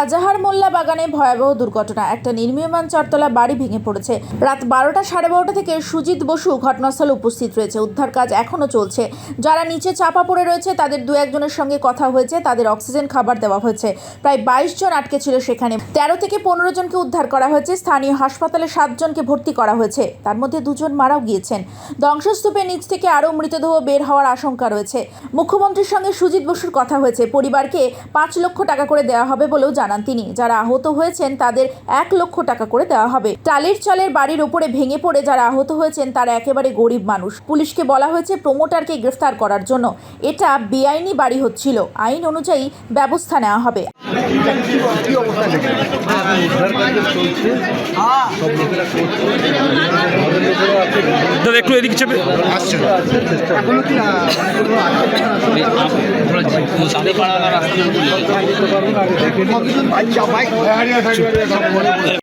আজাহার মোল্লা বাগানে ভয়াবহ দুর্ঘটনা। একটা নির্মীয়মান চারতলা বাড়ি ভেঙে পড়েছে। রাত বারোটা সাড়ে বারোটা থেকে সুজিত বসু ঘটনাস্থলে উপস্থিত রয়েছে। উদ্ধার কাজ এখনও চলছে। যারা নিচে চাপা পড়ে রয়েছে, তাদের দু একজনের সঙ্গে কথা হয়েছে, তাদের অক্সিজেন খাবার দেওয়া হয়েছে। প্রায় বাইশ জন আটকে ছিল সেখানে। তেরো থেকে পনেরো জনকে উদ্ধার করা হয়েছে। স্থানীয় হাসপাতালে সাতজনকে ভর্তি করা হয়েছে। তার মধ্যে দুজন মারাও গিয়েছেন। ধ্বংসস্তূপের নিচ থেকে আরও মৃতদেহ বের হওয়ার আশঙ্কা রয়েছে। মুখ্যমন্ত্রীর সঙ্গে সুজিত বসুর কথা হয়েছে। পরিবারকে পাঁচ লক্ষ টাকা করে দেওয়া হবে বলেও জানান তিনি। যারা আহত হয়েছেন, তাদের এক লক্ষ টাকা করে দেওয়া হবে। টালির চালের বাড়ির ওপরে ভেঙে পড়ে যারা আহত হয়েছেন, তারা একেবারে গরিব মানুষ। পুলিশকে বলা হয়েছে, প্রমোটারকে গ্রেফতার করার জন্য। এটা বেআইনি বাড়ি হচ্ছিল। আইন অনুযায়ী ব্যবস্থা নেওয়া হবে। দাদা একটু এদিকে চেপে।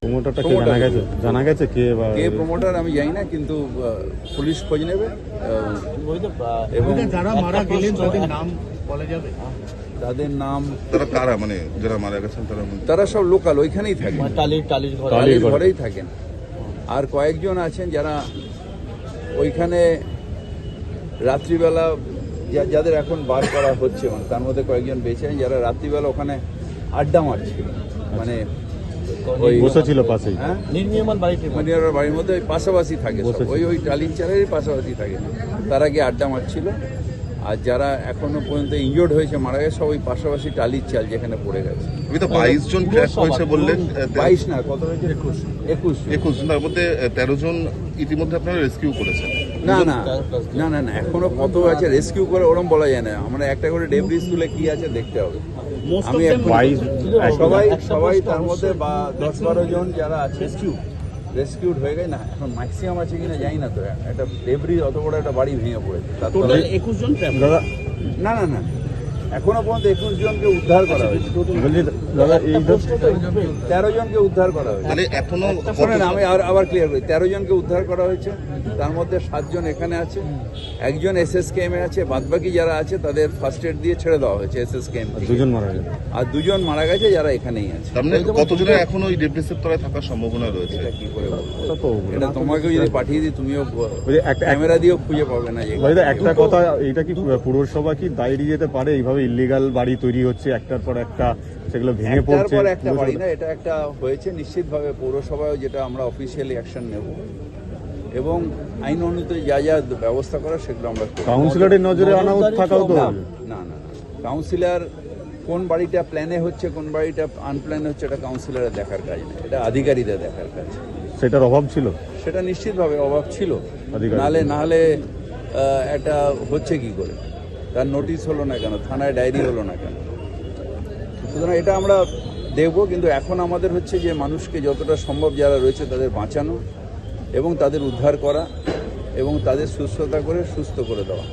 প্রমোটারটা কে জানা গেছে? জানা গেছে কে কে প্রমোটার আমি জানি না কিন্তু পুলিশ খোঁজ নেবে এবং যারা মারা গেলেন তাদের নাম বলা যাবে? তাদের নাম তারা কারা? মানে যারা মারা গেছেন তারা তারা সব লোকাল ওইখানেই থাকে টালির টালির টালির। ঘরেই থাকেন। আর কয়েকজন আছেন যারা ওইখানে রাত্রিবেলা যা- যাদের এখন বার করা হচ্ছে মানে তার মধ্যে কয়েকজন বেঁচে আছে যারা রাত্রিবেলা ওখানে আড্ডা মারছিল মানে ওই বসেছিল পাশে হ্যাঁ? নির্মীয়মান বাড়িটি। মানে ওরা বাড়ির মধ্যে ওই পাশাপাশি থাকে। ওই ওই টালির চালেরই পাশাপাশি থাকে। তারা গিয়ে আড্ডা মারছিল। আর যারা এখনও পর্যন্ত ইনজোর্ড হয়েছে মারা গেছে সব ওই পাশাপাশি টালির চাল যেখানে পড়ে গেছে। তো বাইশ জন ক্র্যাশ হয়েছে বললেন তেরো- বাইশ না কত হয়েছে? একুশ। একুশ তার মধ্যে তেরো জন ইতিমধ্যে আপনারা রেস্কিউ করেছেন। না না না না না এখনও কত আছে রেস্কিউ করে ওরম বলা যায় না। আমরা একটা করে ডেবরি স্কুলে কি আছে দেখতে হবে। আমি সবাই সবাই তার মধ্যে বা দশ বারো জন যারা আছে রেস্কিউড হয়ে গেছে। না এখন ম্যাক্সিমাম আছে কিনা জানি না তো। একটা ডেবরি অত বড় একটা বাড়ি ভেঙে পড়েছে। একুশ জন না না না। এখনও পর্যন্ত একুশ জনকে উদ্ধার করা হয়েছে। বলছি দাদা এই তেরো জনকে উদ্ধার করা হয়েছে। মানে এখনও শোনেন আমি আর- আবার ক্লিয়ার করি তেরো জনকে উদ্ধার করা হয়েছে তার মধ্যে সাতজন এখানে আছে একজন এস এস এ আছে বাদবাকি যারা আছে তাদের ফার্স্ট এড দিয়ে ছেড়ে দেওয়া হয়েছে এস এস কেম দুজন মারা গেছে। আর দুজন মারা গেছে যারা এখানেই আছে। মানে কতজনের এখনও ওই ডেব্রিসের তলায় থাকার সম্ভাবনা রয়েছে? এটা কি করে এটা তোমাকেও যদি পাঠিয়ে দিই তুমিও ওই ক্যামেরা দিয়েও খুঁজে পাবে না একটা কথা এটা কি পুরসভা কি দায়ী যেতে পারে? এইভাবে ইলিগাল বাড়ি তৈরি হচ্ছে একটার পর একটা সেগুলো ভেঙে পড়ছে পর একটা বাড়ি না এটা একটা হয়েছে নিশ্চিতভাবে পৌরসভায় যেটা আমরা অফিসিয়ালি অ্যাকশন নেব। এবং আইন অনুযায়ী যা যা ব্যবস্থা করা সেগুলো আমরা। কাউন্সিলরের নজরে আনা থাকাও তো না না না কাউন্সিলর কোন বাড়িটা প্ল্যানে হচ্ছে কোন বাড়িটা আনপ্ল্যানে হচ্ছে এটা কাউন্সিলরের দেখার কাজ না এটা আধিকারিকদের দেখার কাজ। সেটার অভাব ছিল? সেটা নিশ্চিতভাবে অভাব ছিল। নালে নাহলে এটা হচ্ছে কি করে? তার নোটিশ হলো না কেন? থানায় ডায়েরি হলো না কেন? সুতরাং এটা আমরা দেখব, কিন্তু এখন আমাদের হচ্ছে যে মানুষকে যতটা সম্ভব যারা রয়েছে তাদের বাঁচানো এবং তাদের উদ্ধার করা এবং তাদের সুস্থতা করে সুস্থ করে দেওয়া।